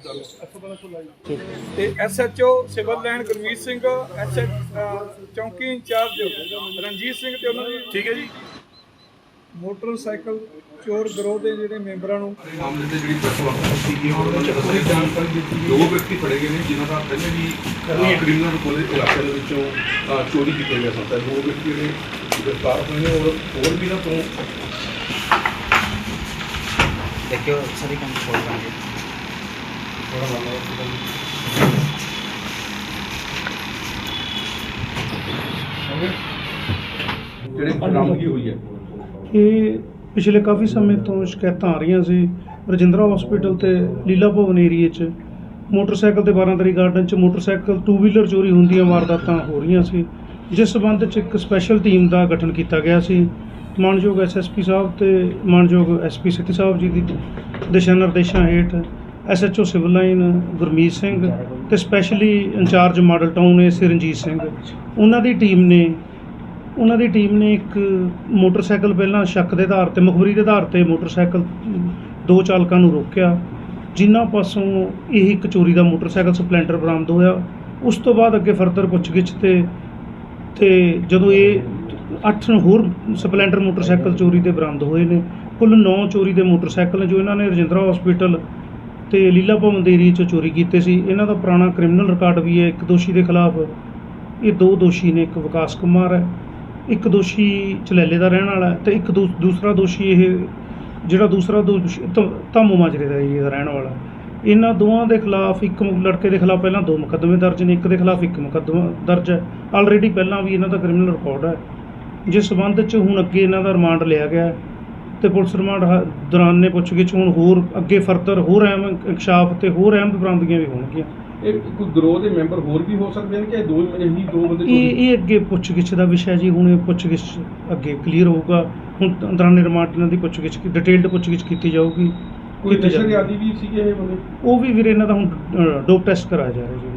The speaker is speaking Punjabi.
ਕਰੋ ਤੇ SHO civil line Gurmeet Singh SH ਚੌਂਕੀ ਇੰਚਾਰਜ ਰਣਜੀਤ ਸਿੰਘ ਤੇ ਉਹਨਾਂ ਦੀ ਠੀਕ ਹੈ ਜੀ। ਮੋਟਰਸਾਈਕਲ ਚੋਰ ਗਰੋਹ ਦੇ ਜਿਹੜੇ ਮੈਂਬਰਾਂ ਨੂੰ ਮਾਮਲੇ ਤੇ ਜਿਹੜੀ ਪਰਸਵਾਸ ਕੀਤੀ ਉਹਨਾਂ ਨੂੰ ਸਾਰੀ ਜਾਣਕਾਰੀ ਦਿੱਤੀ ਦੋ ਵਿਅਕਤੀ ਫੜੇ ਗਏ ਨੇ ਜਿਨ੍ਹਾਂ ਦਾ ਪਹਿਲੇ ਵੀ ਕੋਈ ਕ੍ਰਿਮੀਨਲ ਕੋਲੇ ਇਲਾਕੇ ਦੇ ਵਿੱਚੋਂ ਚੋਰੀ ਕੀਤੀ ਗਿਆ ਸਕਦਾ ਦੋ ਵਿਅਕਤੀ ਨੇ ਗ੍ਰਿਫਤਾਰ ਹੋਏ ਨੇ ਔਰ ਹੋਰ ਵੀ ਨਾ ਤੋਂ ਦੇਖਿਓ ਸਾਰੇ ਕੰਮ ਕੋਲ ਕਰਾਂਗੇ ਜਿਹੜੇ ਬਰਾਮਦਗੀ ਹੋਈ ਹੈ? ਇਹ ਪਿਛਲੇ ਕਾਫੀ ਸਮੇਂ ਤੋਂ ਸ਼ਿਕਾਇਤਾਂ ਆ ਰਹੀਆਂ ਸੀ। ਰਜਿੰਦਰਾ ਹਸਪੀਟਲ ਤੇ ਲੀਲਾ ਭਵਨ ਏਰੀਏ 'ਚ। ਮੋਟਰਸਾਈਕਲ ਤੇ 12 ਤਰੀ ਗਾਰਡਨ 'ਚ ਮੋਟਰਸਾਈਕਲ ਟੂ ਵੀਲਰ ਚੋਰੀ ਹੁੰਦੀਆਂ ਵਾਰਦਾਤਾਂ ਹੋ ਰਹੀਆਂ ਸੀ। ਜਿਸ ਸਬੰਧ 'ਚ ਇੱਕ ਸਪੈਸ਼ਲ ਟੀਮ ਦਾ ਗਠਨ ਕੀਤਾ ਗਿਆ ਸੀ। ਮਾਨਯੋਗ ਐਸਐਸਪੀ ਸਾਹਿਬ ਤੇ ਮਾਨਯੋਗ ਐਸਪੀ ਸਿੱਧੀ ਸਾਹਿਬ ਜੀ ਦੀ ਦਿਸ਼ਾ ਨਿਰਦੇਸ਼ਾਂ ਹੇਠ SHO civil line Gurmeet Singh ਤੇ specially incharge model town A Ranjit Singh. ਉਹਨਾਂ ਦੀ ਟੀਮ ਨੇ, ਉਹਨਾਂ ਦੀ ਟੀਮ ਨੇ ਇੱਕ ਮੋਟਰਸਾਈਕਲ ਪਹਿਲਾਂ ਸ਼ੱਕ ਦੇ ਆਧਾਰ ਤੇ ਮੁਖਬਰੀ ਦੇ ਆਧਾਰ ਤੇ ਮੋਟਰਸਾਈਕਲ ਦੋ ਚਾਲਕਾਂ ਨੂੰ ਰੋਕਿਆ। ਜਿਨ੍ਹਾਂ ਪਾਸੋਂ ਇਹ ਇੱਕ ਚੋਰੀ ਦਾ ਮੋਟਰਸਾਈਕਲ ਸਪਲੈਂਡਰ ਬਰਾਮਦ ਹੋਇਆ। ਉਸ ਤੋਂ ਬਾਅਦ ਅੱਗੇ ਫਰਦਰ ਪੁੱਛਗਿੱਛ ਤੇ ਤੇ ਜਦੋਂ ਇਹ ਅੱਠ ਹੋਰ ਸਪਲੈਂਡਰ ਮੋਟਰਸਾਈਕਲ ਚੋਰੀ ਦੇ ਬਰਾਮਦ ਹੋਏ ਨੇ, ਕੁੱਲ 9 ਚੋਰੀ ਦੇ ਮੋਟਰਸਾਈਕਲ ਨੇ ਜੋ ਇਹਨਾਂ ਨੇ ਰਜਿੰਦਰਾ ਹਸਪੀਟਲ ਤੇ ਲੀਲਾ ਭਵਨ ਦੇ ਏਰੀਏ 'ਚ ਚੋਰੀ ਕੀਤੇ ਸੀ। ਇਹਨਾਂ ਦਾ ਪੁਰਾਣਾ ਕ੍ਰਿਮੀਨਲ ਰਿਕਾਰਡ ਵੀ ਹੈ, ਇੱਕ ਦੋਸ਼ੀ ਦੇ ਖਿਲਾਫ। ਇਹ ਦੋ ਦੋਸ਼ੀ ਨੇ, ਇੱਕ ਵਿਕਾਸ ਕੁਮਾਰ ਹੈ, ਇੱਕ ਦੋਸ਼ੀ ਚਲੈਲੇ ਦਾ ਰਹਿਣ ਵਾਲਾ ਹੈ ਤੇ ਇੱਕ ਦੂ- ਦੂਸਰਾ ਦੋਸ਼ੀ ਇਹ, ਜਿਹੜਾ ਦੂਸਰਾ ਦੋਸ਼ੀ ਧਾਮੂ ਮਾਜਰੇ ਦਾ ਏਰੀਆ ਦਾ ਰਹਿਣ ਵਾਲਾ। ਇਹਨਾਂ ਦੋਵਾਂ ਦੇ ਖਿਲਾਫ ਇੱਕ ਲੜਕੇ ਦੇ ਖਿਲਾਫ ਪਹਿਲਾਂ ਦੋ ਮੁਕੱਦਮੇ ਦਰਜ ਨੇ, ਇੱਕ ਦੇ ਖਿਲਾਫ ਇੱਕ ਮੁਕੱਦਮਾ ਦਰਜ ਹੈ। ਆਲਰੇਡੀ ਪਹਿਲਾਂ ਵੀ ਇਹਨਾਂ ਦਾ ਕ੍ਰਿਮੀਨਲ ਰਿਕਾਰਡ ਹੈ। ਜਿਸ ਸਬੰਧ 'ਚ ਹੁਣ ਅੱਗੇ ਇਹਨਾਂ ਦਾ ਰਿਮਾਂਡ ਲਿਆ ਗਿਆ ਹੈ। ਤੇ ਪੁਲਿਸ ਰਿਮਾਂਡ ਹ- ਦੌਰਾਨ ਨੇ ਪੁੱਛਗਿੱਛ ਹੁਣ ਹੋਰ ਅੱਗੇ ਫਰਦਰ ਹੋਰ ਅਹਿਮ ਇਨਕਸ਼ਾਫ ਤੇ ਹੋਰ ਅਹਿਮ ਬਰਾਮਦਗੀਆਂ ਵੀ ਹੋਣਗੀਆਂ। ਇਹ ਕੋਈ ਗਰੋਹ ਦੇ ਮੈਂਬਰ ਹੋਰ ਵੀ ਹੋ ਸਕਦੇ ਨੇ ਕਿ ਇਹ ਦੋ ਇਹੀ ਦੋ ਬੰਦੇ ਇਹ ਇਹ ਅੱਗੇ ਪੁੱਛਗਿੱਛ ਦਾ ਵਿਸ਼ਾ ਜੀ ਹੁਣ ਇਹ ਪੁੱਛਗਿੱਛ ਅੱਗੇ ਕਲੀਅਰ ਹੋਊਗਾ। ਹੁਣ ਦੌਰਾਨੇ ਰਿਮਾਂਡ ਇਹਨਾਂ ਦੀ ਪੁੱਛਗਿੱਛ ਡਿਟੇਲਡ ਪੁੱਛਗਿੱਛ ਕੀਤੀ ਜਾਊਗੀ। ਕੋਈ ਕੀਤੀ ਨਸ਼ੇ ਜਾਊਗੀ। ਦੇ ਆਦੀ ਵੀ ਸੀਗੇ ਇਹ ਬੰਦੇ? ਉਹ ਵੀ ਵੀਰੇ ਇਹਨਾਂ ਦਾ ਹੁਣ ਡੋਪ ਟੈਸਟ ਕਰਾਇਆ ਜਾ ਰਿਹਾ ਜੀ।